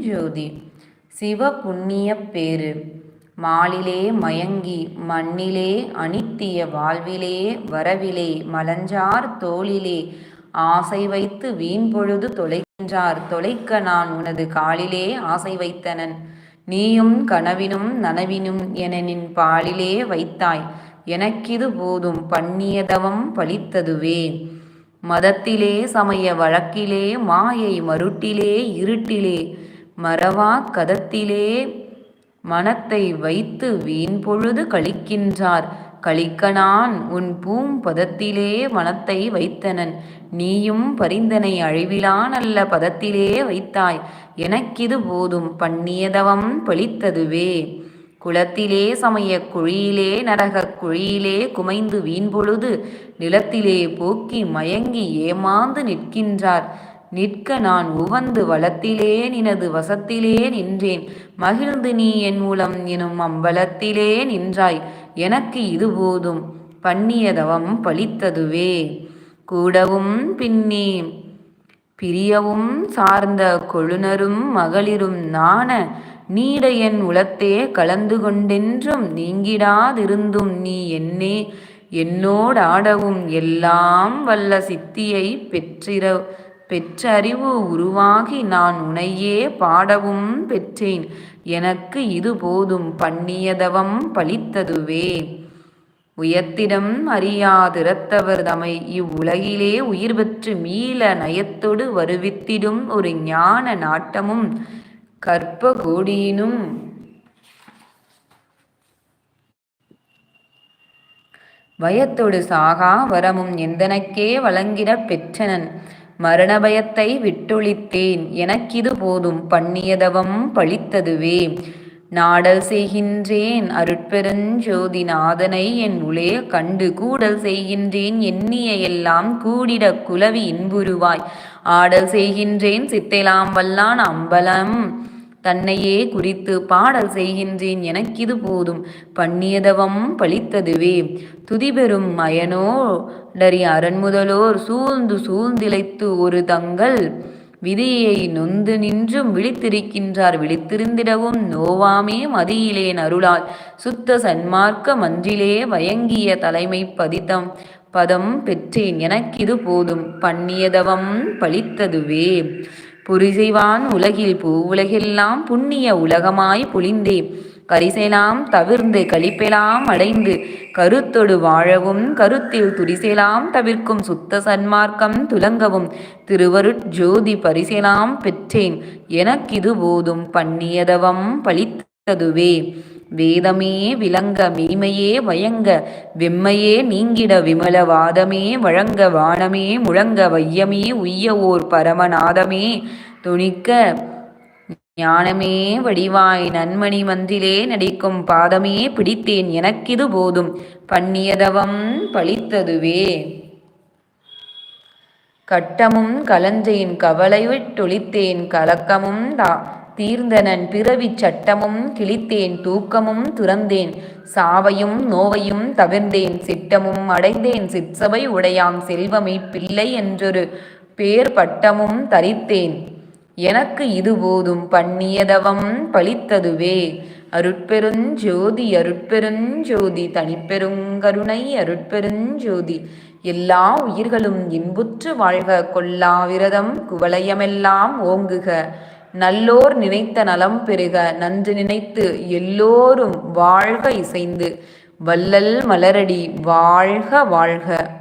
ஜோதி சிவ புண்ணியப் பேரு மாலிலே மயங்கி மண்ணிலே அனித்திய வாழ்விலே வரவிலே மலஞ்சார் தோளிலே ஆசை வைத்து வீண் பொழுது தொலைக்கின்றார் தொலைக்க நான் உனது காலிலே ஆசை வைத்தனன். நீயும் கனவினும் நனவினும் என நின் பாலிலே வைத்தாய். எனக்கிது போதும் பண்ணியதவம் பலித்ததுவே மதத்திலே சமய வழக்கிலே மாயை மருட்டிலே இருட்டிலே மறவா கதத்திலே. மனத்தை வைத்து வீண் பொழுது கழிக்கின்றார். கழிக்கனான் உன் பூம் பதத்திலே மனத்தை வைத்தனன். நீயும் பரிந்தனை அழிவிலான் அல்ல பதத்திலே வைத்தாய். எனக்கிது போதும் பண்ணியதவம் பழித்ததுவே. குளத்திலே சமய குழியிலே நரகக் குழியிலே குமைந்து வீண்பொழுது நிலத்திலே போக்கி மயங்கி ஏமாந்து நிற்கின்றார். நிற்க நான் உவந்து வளத்திலே நினது வசத்திலே நின்றேன். மகிழ்ந்து நீ என் மூலம் எனும் அம்பலத்திலே நின்றாய். எனக்கு இது போதும். பண்ணியதவம் பழித்ததுவே. கூடவும் பின்னே. பிரியவும் சார்ந்த கொழுனரும் மகளிரும் நாண நீட என் உளத்தே கலந்து கொண்டென்றும் நீங்கிடாதிருந்தும் நீ என்னே. என்னோடாடவும் எல்லாம் வல்ல சித்தியை பெற்றிர பெற்றறிவு உருவாகி நான் உனையே பாடவும் பெற்றேன். எனக்கு இது போதும் பண்ணியதவம் பழித்ததுவே. உயத்திடம் அறியாதிரத்தவர் தமை. இவ்வுலகிலே உயிர் பெற்று மீள நயத்தொடு வருவித்திடும் ஒரு ஞான நாட்டமும் கற்ப கோடியினும் பயத்தொடு சாகா வரமும் எந்தனக்கே வழங்கிட பெற்றனன். மரணபயத்தை விட்டொழித்தேன். எனக்கிது போதும் பண்ணியதவம் பழித்ததுவே. நாடல் செய்கின்றேன் அருட்பெருஞ்சோதி நாதனை என் உளே கண்டு கூடல் செய்கின்றேன். எண்ணிய எல்லாம் கூடிட குலவி இன்புருவாய். ஆடல் செய்கின்றேன் சித்தெலாம் வல்லான் அம்பலம். தன்னையே குறித்து பாடல் செய்கின்றேன் எனக்கிது போதும். பண்ணியதவம் பழித்ததுவே. துதிபெறும் மயனோ டரி அரண்முதலோர் சூழ்ந்து சூழ்ந்திழைத்து ஒரு தங்கள் விதியை நொந்து நின்றும் விழித்திருக்கின்றார். விழித்திருந்திடவும் நோவாமே மதியிலேன் அருளால் சுத்த சன்மார்க்க மன்றிலே வயங்கிய தலைமை பதித்தம் பதம் பெற்றேன் எனக்கிது போதும். பண்ணியதவம் பழித்ததுவே. புரிசெய்வான் உலகில் பூ உலகெல்லாம் புண்ணிய உலகமாய் பொழிந்தே கரிசெலாம் தவிர்ந்து கழிப்பெலாம் அடைந்து கருத்தொடு வாழவும் கருத்தில் துரிசெலாம் தவிர்க்கும் சுத்த சன்மார்க்கம் துலங்கவும். திருவருட் ஜோதி பரிசெலாம் பெற்றேன் எனக்கிது போதும் பண்ணியதவம் பழித்ததுவே. வேதமே விளங்க மெய்மையே வயங்க வெம்மையே நீங்கிட விமல வாதமே வழங்க வானமே முழங்க வையமே உய்ய ஓர் பரமநாதமே. துணிக்க ஞானமே வடிவாய் நன்மணி மந்திலே நடிக்கும் பாதமே பிடித்தேன் எனக்கிது போதும் பண்ணியதவம் பழித்ததுவே. கட்டமும் கலஞ்சையின் கவலை விட்டொழித்தேன் கலக்கமும் தா தீர்ந்தனன் பிறவிச் சட்டமும் கிழித்தேன் தூக்கமும் துறந்தேன். சாவையும் நோவையும் தவிர்ந்தேன் சிட்டமும் அடைந்தேன். சிற்சபை உடையாம் செல்வமை பிள்ளை என்றொரு பேர் பட்டமும் தரித்தேன். எனக்கு இது போதும் பண்ணியதவம் பழித்ததுவே. அருட்பெருஞ்சோதி அருட்பெருஞ்சோதி தனிப்பெருங்கருணை அருட்பெருஞ்சோதி எல்லா உயிர்களும் இன்புற்று வாழ்க கொல்லா விரதம் குவளையமெல்லாம் ஓங்குக. நல்லோர் நினைத்த நலம் பெருக நன்று நினைத்து எல்லோரும் வாழ்க இசைந்து. வல்லல் மலரடி வாழ்க வாழ்க.